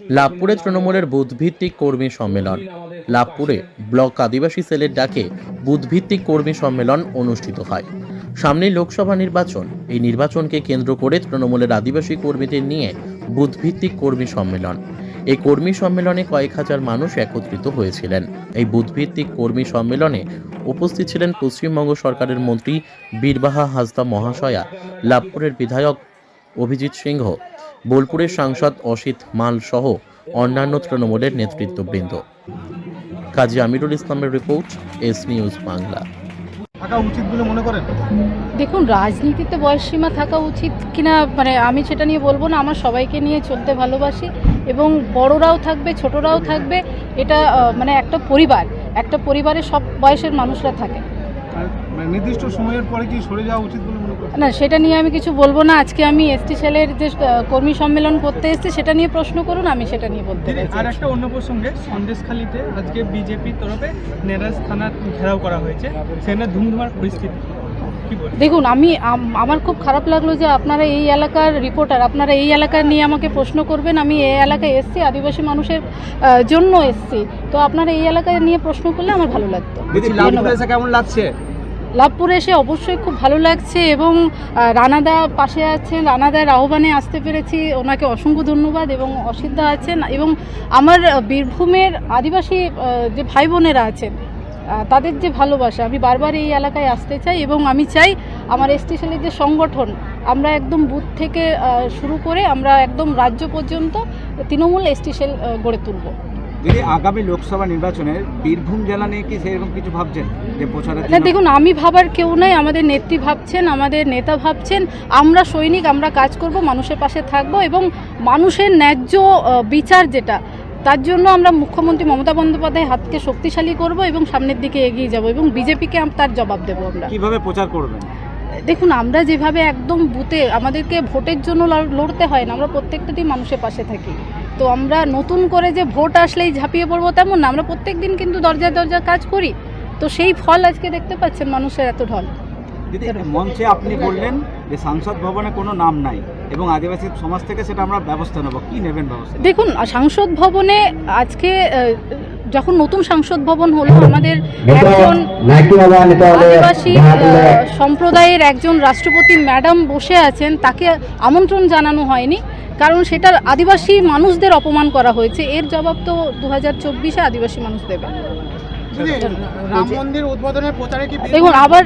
লাভপুরে তৃণমূলের বুধভিত্তিক কর্মী সম্মেলন। লাভপুরে ব্লক আদিবাসী সেলের ডাকে বুধভিত্তিক কর্মী সম্মেলন অনুষ্ঠিত হয়। সামনে লোকসভা নির্বাচন। এই নির্বাচনকে কেন্দ্র করে তৃণমূলের আদিবাসী কর্মীদের নিয়ে বুধভিত্তিক কর্মী সম্মেলন। এই কর্মী সম্মেলনে কয়েক হাজার মানুষ একত্রিত হয়েছিলেন। এই বুধভিত্তিক কর্মী সম্মেলনে উপস্থিত ছিলেন পশ্চিমবঙ্গ সরকারের মন্ত্রী বীরবাহা হাসদা মহাশয়া, লাভপুরের বিধায়ক অভিজিৎ সিংহ বোলপুরের সাংসদ অসিত মাল সহ অন্যান্য তৃণমূলের নেতৃত্ববৃন্দ। কাজী আমিরুল ইসলামের রিপোর্ট এস নিউজ বাংলা। থাকা উচিত বলে মনে করেন? দেখুন রাজনীতিতে বয়সসীমা থাকা উচিত কিনা মানে আমি সেটা নিয়ে বলব না আমার সবাইকে নিয়ে চলতে ভালোবাসি এবং বড়রাও থাকবে ছোটরাও থাকবে এটা মানে একটা পরিবার একটা পরিবারে সব বয়সের মানুষরা থাকে। নির্দিষ্ট সময়ের পরে কি সরে যাওয়া উচিত বলে মনে করেন না সেটা নিয়ে আমি কিছু বলব না। আজকে আমি এসটি সেলের যে কর্মী সম্মেলন করতে এসেছি সেটা নিয়ে প্রশ্ন করুন আমি সেটা নিয়ে বলতে আর একটা অন্য প্রসঙ্গে সন্দেশখালীতে আজকে বিজেপির তরফে নেরাজ থানা ঘেরাও করা হয়েছে। সেখানে ধুমধুমার পরিস্থিতি দেখুন আমি আমার খুব খারাপ লাগল যে আপনারা এই এলাকার রিপোর্টার আপনারা এই এলাকা নিয়ে আমাকে প্রশ্ন করবেন। আমি এই এলাকায় এসছি আদিবাসী মানুষের জন্য এসছি। তো আপনারা এই এলাকায় নিয়ে প্রশ্ন করলে আমার ভালো লাগতো। কেমন লাগছে? লাভপুরে এসে অবশ্যই খুব ভালো লাগছে এবং রানাদা পাশে আছেন, রানাদার আহ্বানে আসতে পেরেছি। ওনাকে অসংখ্য ধন্যবাদ এবং অসিদ্ধা আছেন এবং আমার বীরভূমের আদিবাসী যে ভাই বোনেরা আছেন তাদের যে ভালোবাসা, আমি বারবার এই এলাকায় আসতে চাই এবং আমি চাই আমার এসটি সেলের যে সংগঠন, আমরা একদম বুথ থেকে শুরু করে আমরা একদম রাজ্য পর্যন্ত তৃণমূল সেল গড়ে তুলব। দিদি আগামী লোকসভা নির্বাচনে বীরভূম জেলা নিয়ে কি সেরকম কিছু ভাবছেন যে প্রচারের না দেখুন আমি ভাবার কেউ নাই আমাদের নেত্রী ভাবছেন আমাদের নেতা ভাবছেন আমরা সৈনিক আমরা কাজ করব মানুষের পাশে থাকব এবং মানুষের ন্যায্য বিচার যেটা তার জন্য আমরা মুখ্যমন্ত্রী মমতা বন্দ্যোপাধ্যায় হাতকে শক্তিশালী করব এবং সামনের দিকে এগিয়ে যাব এবং বিজেপিকে তার জবাব দেবো আমরা। কীভাবে প্রচার করবেন? দেখুন আমরা যেভাবে একদম বুথে আমাদেরকে ভোটের জন্য লড়- লড়তে হয় না আমরা প্রত্যেকটা দিন মানুষের পাশে থাকি। তো আমরা নতুন করে যে ভোট আসলেই ঝাঁপিয়ে পড়ব তেমন না আমরা প্রত্যেক দিন কিন্তু দরজায় দরজা কাজ করি। তো সেই ফল আজকে দেখতে পাচ্ছেন মানুষের এত ঢল। মঞ্চে আপনি বললেন যে সাংসদ ভবনে কোনো নাম নাই এবং আদিবাসী সমাজ থেকে সেটা আমরা ব্যবস্থা নেব। কি নেবেন ব্যবস্থা? দেখুন সাংসদ ভবনে আজকে যখন নতুন সাংসদ ভবন হলো আমাদের একজন আদিবাসী সম্প্রদায়ের একজন রাষ্ট্রপতি ম্যাডাম বসে আছেন তাকে আমন্ত্রণ জানানো হয়নি। কারণ সেটা আদিবাসী মানুষদের অপমান করা হয়েছে। এর জবাব তো দু হাজার চব্বিশে আদিবাসী মানুষ দেবে। রাম মন্দির উদ্বোধনের প্রচারে কি দেখুন আবার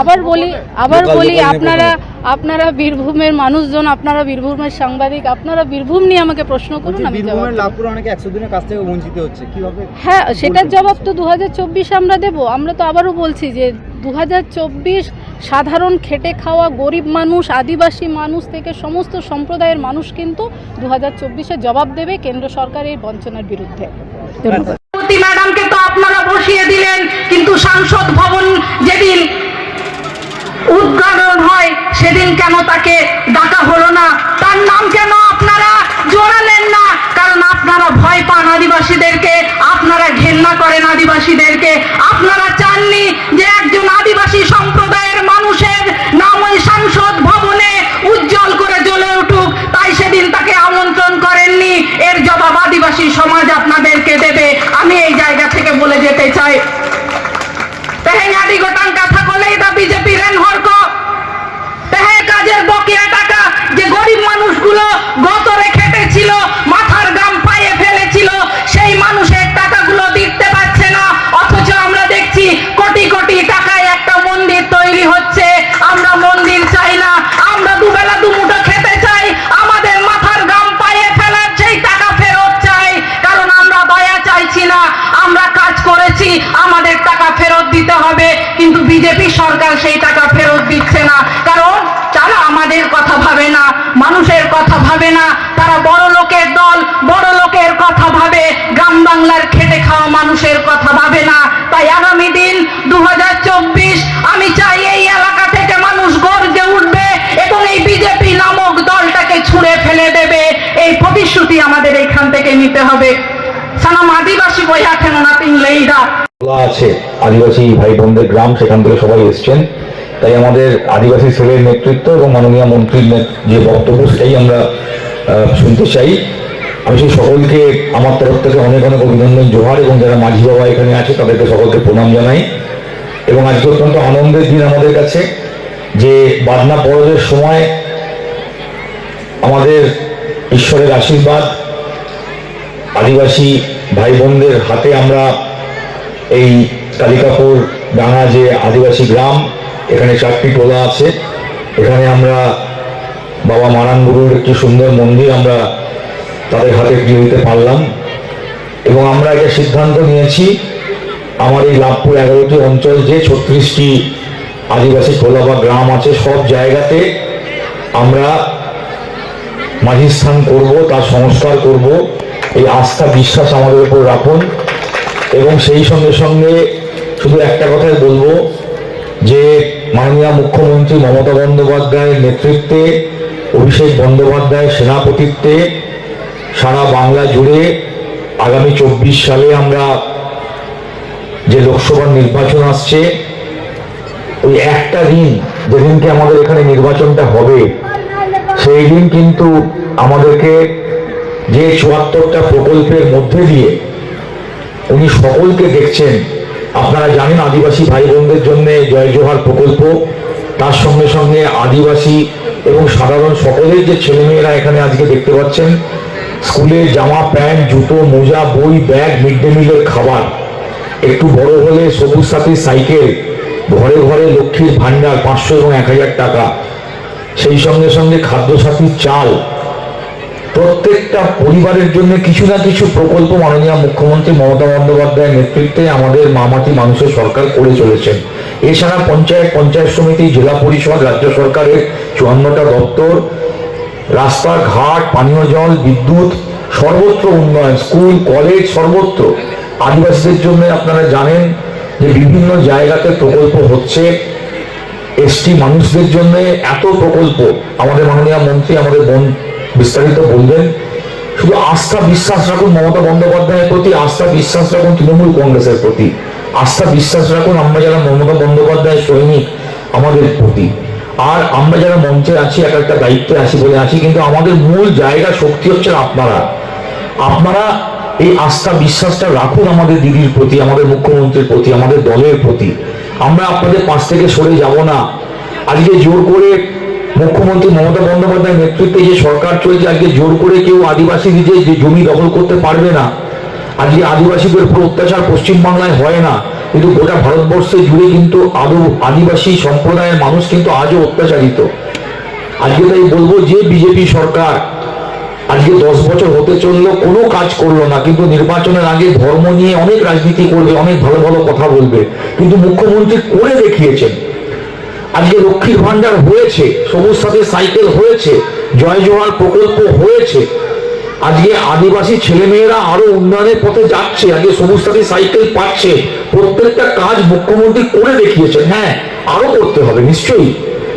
আবার বলি আবার বলি আপনারা আপনারা বীরভূমের মানুষজন আপনারা বীরভূমের সাংবাদিক আপনারা বীরভূম নিয়ে আমাকে প্রশ্ন করুন আমি জবাব দেব। লাভপুরে অনেকে একশো দিনের কাছ থেকে বঞ্চিত হচ্ছে কীভাবে হ্যাঁ সেটার জবাব তো দু আমরা দেব। আমরা তো আবারও বলছি যে দু চব্বিশ সাধারণ খেটে খাওয়া গরিব মানুষ আদিবাসী মানুষ থেকে সমস্ত সম্প্রদায়ের মানুষ কিন্তু দু হাজার চব্বিশে জবাব দেবে কেন্দ্র সরকারের বঞ্চনার বিরুদ্ধে। ম্যাডামকে তো আপনারা বসিয়ে দিলেন, কিন্তু সাংসদ ভবন যেদিন উদ্ঘাটন হয়, সেদিন কেন তাকে ডাকা হলো না? তার নাম কেন আপনারা জোরালেন না? কারণ আপনারা ভয় পান আদিবাসীদেরকে, আপনারা ঘেন্না করেন আদিবাসীদেরকে। আপনারা চাননি যে একজন আদিবাসী সম্প্রদায়ের মানুষের নাম ওই সাংসদ ভবনে উজ্জ্বল করে জ্বলে উঠুক, তাই সেদিন তাকে আমন্ত্রণ করেননি। এর জবাব আদিবাসী সমাজ আপনাদেরকে হয় ভাবে না। তারা বড় লোকের দল, বড় লোকের কথা ভাবে। গ্রাম বাংলার খেটে খাওয়া মানুষের কথা ভাবে না। তাই আগামী দিন দু আমি চাই এই এলাকা থেকে মানুষ গর্জে উঠবে এবং এই বিজেপি নামক দলটাকে ছুঁড়ে ফেলে দেবে। এই প্রতিশ্রুতি আমাদের এখান থেকে নিতে হবে। সানাম আদিবাসী বইয়া কেন না তিনলেইরা খোলা আছে আদিবাসী ভাই বোনদের গ্রাম, সেখান থেকে সবাই এসছেন। তাই আমাদের আদিবাসী সেলের নেতৃত্ব এবং মাননীয় মন্ত্রীর যে বক্তব্য, সেটাই আমরা শুনতে চাই। আমি সেই সকলকে, আমার তরফ থেকে অনেক অনেক অভিনন্দন, জোহার, এবং যারা মাঝি বাবা এখানে আছে, তাদেরকে সকলকে প্রণাম জানাই। এবং আজকে অত্যন্ত আনন্দের দিন আমাদের কাছে, যে বাদনা পরবের সময় আমাদের ঈশ্বরের আশীর্বাদ, আদিবাসী ভাই বোনদের হাতে আমরা এই কালিকাপুর ডাঙা যে আদিবাসী গ্রাম এখানে চারটি টোলা আছে। এখানে আমরা বাবা মারান গুরুর একটি সুন্দর মন্দির আমরা তাদের হাতে তুলে দিতে পারলাম। এবং আমরা এটা সিদ্ধান্ত নিয়েছি, আমার এই লাভপুর এগারোটি অঞ্চল যে ছত্রিশটি আদিবাসী টোলা বা গ্রাম আছে, সব জায়গাতে আমরা মাঝি স্থান করব, তার সংস্কার করব। এই আস্থা, বিশ্বাস আমাদের উপর রাখুন। এবং সেই সঙ্গে সঙ্গে শুধু একটা কথাই বলব যে মাননীয় মুখ্যমন্ত্রী মমতা বন্দ্যোপাধ্যায়ের নেতৃত্বে, অভিষেক বন্দ্যোপাধ্যায়ের সেনাপতিত্বে সারা বাংলা জুড়ে আগামী চব্বিশ সালে আমরা যে লোকসভা নির্বাচন আসছে, ওই একটা দিন যেদিনকে আমাদের এখানে নির্বাচনটা হবে, সেই দিন কিন্তু আমাদেরকে যে চুয়াত্তরটা প্রকল্পের মধ্যে দিয়ে উনি সকলকে দেখছেন আপনারা জানেন আদিবাসী ভাই বোনদের জন্য জয় জোহার প্রকল্প। তার সঙ্গে সঙ্গে আদিবাসী এবং সাধারণ সকলের যে ছেলেমেয়েরা এখানে আজকে দেখতে পাচ্ছেন স্কুলের জামা, প্যান্ট, জুতো, মোজা, বই, ব্যাগ, মিড ডে মিলের খাবার। একটু বড় হলে সবুজ সাথী সাইকেল, ঘরে ঘরে লক্ষ্মীর ভান্ডার পাঁচশো এবং এক হাজার টাকা। সেই সঙ্গে সঙ্গে খাদ্যসাথীর চাল প্রত্যেকটা পরিবারের জন্য কিছু না কিছু প্রকল্প মাননীয় মুখ্যমন্ত্রী মমতা বন্দ্যোপাধ্যায়ের নেতৃত্বে আমাদের মামাটি মানুষের সরকার করে চলেছেন। এছাড়া পঞ্চায়েত পঞ্চায়েত সমিতি, জেলা পরিষদ, রাজ্য সরকারের চুয়ান্নটা দপ্তর, রাস্তাঘাট, পানীয় জল, বিদ্যুৎ, সর্বত্র উন্নয়ন, স্কুল, কলেজ, সর্বত্র। আদিবাসীদের জন্য আপনারা জানেন যে বিভিন্ন জায়গাতে প্রকল্প হচ্ছে। এসটি মানুষদের জন্য এত প্রকল্প। আমাদের মাননীয় মন্ত্রী, আমাদের বোন বিস্তারিত বলবেন? শুধু আস্থা বিশ্বাস রাখুন মমতা বন্দ্যোপাধ্যায়ের প্রতি, আস্থা বিশ্বাস রাখুন তৃণমূল কংগ্রেসের প্রতি, আস্থা বিশ্বাস রাখুন আমরা যারা মমতা বন্দ্যোপাধ্যায়ের সৈনিক, আমাদের প্রতি। আর আমরা যারা মঞ্চে আছি, এক একটা দায়িত্বে আছি বলে আছি, কিন্তু আমাদের মূল জায়গা শক্তি হচ্ছেন আপনারা। আপনারা এই আস্থা বিশ্বাসটা রাখুন আমাদের দিদির প্রতি, আমাদের মুখ্যমন্ত্রীর প্রতি, আমাদের দলের প্রতি। আমরা আপনাদের পাশ থেকে সরে যাব না। আজকে জোর করে মুখ্যমন্ত্রী মমতা বন্দ্যোপাধ্যায়ের নেতৃত্বে যে সরকার চলছে, আজকে জোর করে কেউ আদিবাসী যে যে জমি দখল করতে পারবে না। আজকে আদিবাসীদের উপর অত্যাচার পশ্চিমবাংলায় হয় না। কিন্তু গোটা ভারতবর্ষে জুড়ে কিন্তু আদৌ আদিবাসী সম্প্রদায়ের মানুষ কিন্তু আজও অত্যাচারিত। আজকে তাই বলব যে বিজেপি সরকার আজকে দশ বছর হতে চলল, কোনো কাজ করল না। কিন্তু নির্বাচনের আগে ধর্ম নিয়ে অনেক রাজনীতি করবে, অনেক ভালো ভালো কথা বলবে। কিন্তু মুখ্যমন্ত্রী করে দেখিয়েছেন। আজকে লক্ষ্মীর ভান্ডার হয়েছে, সবুজ সাথী সাইকেল হয়েছে, জয় জোহার প্রকল্প হয়েছে। আজকে আদিবাসী ছেলেমেয়েরা আরও উন্নয়নের পথে যাচ্ছে, আজকে সবুজ সাথী সাইকেল পাচ্ছে। প্রত্যেকটা কাজ মুখ্যমন্ত্রী করে দেখিয়েছেন। হ্যাঁ আরও করতে হবে, নিশ্চয়ই।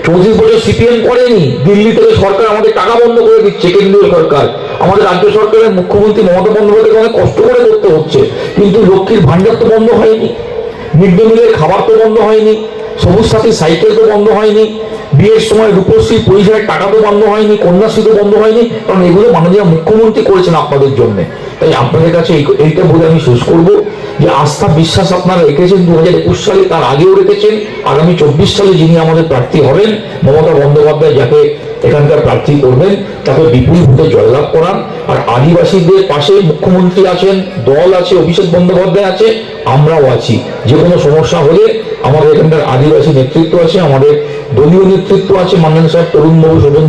চৌত্রিশ বছর সিপিএম করেনি, দিল্লি থেকে সরকার আমাদের টাকা বন্ধ করে দিচ্ছে, কেন্দ্রীয় সরকার। আমাদের রাজ্য সরকারের মুখ্যমন্ত্রী মমতা বন্দ্যোপাধ্যায়কে অনেক কষ্ট করে করতে হচ্ছে, কিন্তু লক্ষ্মীর ভান্ডার তো বন্ধ হয়নি। মিড ডে মিলের খাবার তো বন্ধ হয়নি। সবুজ সাথী সাইকেল তো বন্ধ হয়নি, বিয়ের সময় রূপশ্রী পরিচয়ের টাকা তো বন্ধ হয়নি কন্যাশ্রী তো বন্ধ হয়নি, কারণ এগুলো মাননীয় মুখ্যমন্ত্রী করেছেন আপনাদের জন্য। তাই আপনাদের কাছে এইটা বলে আমি শেষ করব, যে আস্থা বিশ্বাস আপনারা রেখেছেন দু হাজার একুশ সালে, তার আগেও রেখেছেন, আগামী চব্বিশ সালে যিনি আমাদের প্রার্থী হবেন, মমতা বন্দ্যোপাধ্যায়, যাকে এখানকার প্রার্থী করবেন, তাকে বিপুল ভোটে জয়লাভ করান। আর আদিবাসীদের পাশে মুখ্যমন্ত্রী আছেন, দল আছে, অভিষেক বন্দ্যোপাধ্যায় আছে, আমরাও আছি। যে কোনো সমস্যা হলে আমাদের এখানকার আদিবাসী নেতৃত্ব আছে, আমাদের দলীয় নেতৃত্ব আছে, মান্নান সাহেব, তরুণ বাবু শোভন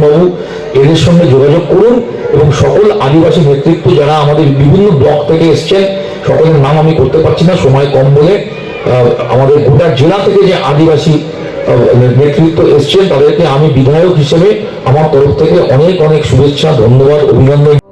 এদের সঙ্গে যোগাযোগ করুন এবং সকল আদিবাসী নেতৃত্ব যারা আমাদের বিভিন্ন ব্লক থেকে এসছেন, সকলের নাম আমি করতে পারছি না, সময় কম বলে আমাদের গোটা জেলা থেকে যে আদিবাসী নেতৃত্ব এসছেন তাদেরকে আমি বিধায়ক হিসেবে আমার তরফ থেকে অনেক অনেক শুভেচ্ছা ধন্যবাদ অভিনন্দন।